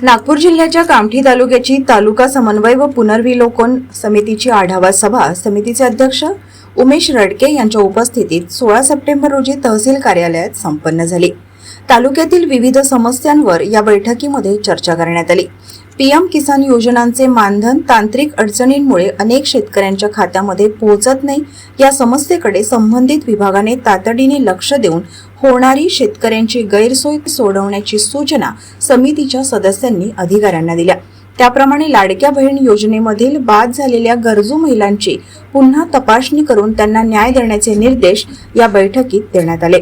नागपूर जिल्ह्याच्या कामठी तालुक्याची तालुका समन्वय व पुनर्विलोकन समितीची आढावा सभा समितीचे अध्यक्ष उमेश रडके यांच्या उपस्थितीत सोळा सप्टेंबर रोजी तहसील कार्यालयात संपन्न झाली. तालुक्यातील विविध समस्यांवर या बैठकीमध्ये चर्चा करण्यात आली. पीएम किसान योजनांचे मानधन तांत्रिक अडचणींमुळे अनेक शेतकऱ्यांच्या खात्यामध्ये पोहोचत नाही या समस्येकडे संबंधित विभागाने तातडीने लक्ष देऊन होणारी शेतकऱ्यांची गैरसोय सोडवण्याची सूचना समितीच्या सदस्यांनी अधिकाऱ्यांना दिल्या. त्याप्रमाणे लाडक्या बहीण योजनेमधील बाद झालेल्या गरजू महिलांची पुन्हा तपासणी करून त्यांना न्याय देण्याचे निर्देश या बैठकीत देण्यात आले.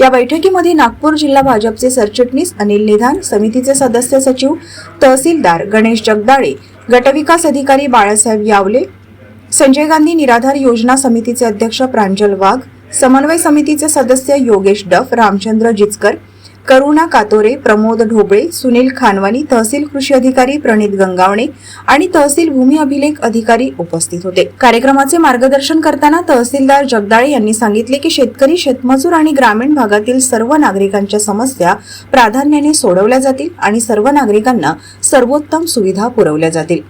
या बैठकीमध्ये नागपूर जिल्हा भाजपचे सरचिटणीस अनिल निधान समितीचे सदस्य सचिव तहसीलदार गणेश जगदाळे गटविकास अधिकारी बाळासाहेब यावले संजय गांधी निराधार योजना समितीचे अध्यक्ष प्रांजल वाघ समन्वय समितीचे सदस्य योगेश डफ रामचंद्र जिचकर करुणा कातोरे प्रमोद ढोबळे सुनील खानवानी तहसील कृषी अधिकारी प्रणित गंगावणे आणि तहसील भूमी अभिलेख अधिकारी उपस्थित होते. कार्यक्रमाचे मार्गदर्शन करताना तहसीलदार जगदाळे यांनी सांगितले की शेतकरी शेतमजूर आणि ग्रामीण भागातील सर्व नागरिकांच्या समस्या प्राधान्याने सोडवल्या जातील आणि सर्व नागरिकांना सर्वोत्तम सुविधा पुरवल्या जातील.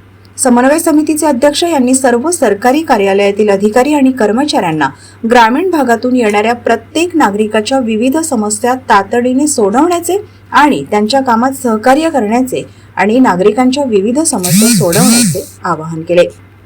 समन्वय समितीचे अध्यक्ष यांनी सर्व सरकारी कार्यालयातील अधिकारी आणि कर्मचाऱ्यांना ग्रामीण भागातून येणाऱ्या प्रत्येक नागरिकाच्या विविध समस्या तातडीने सोडवण्याचे आणि त्यांच्या कामात सहकार्य करण्याचे आणि नागरिकांच्या विविध समस्या सोडवण्याचे आवाहन केले.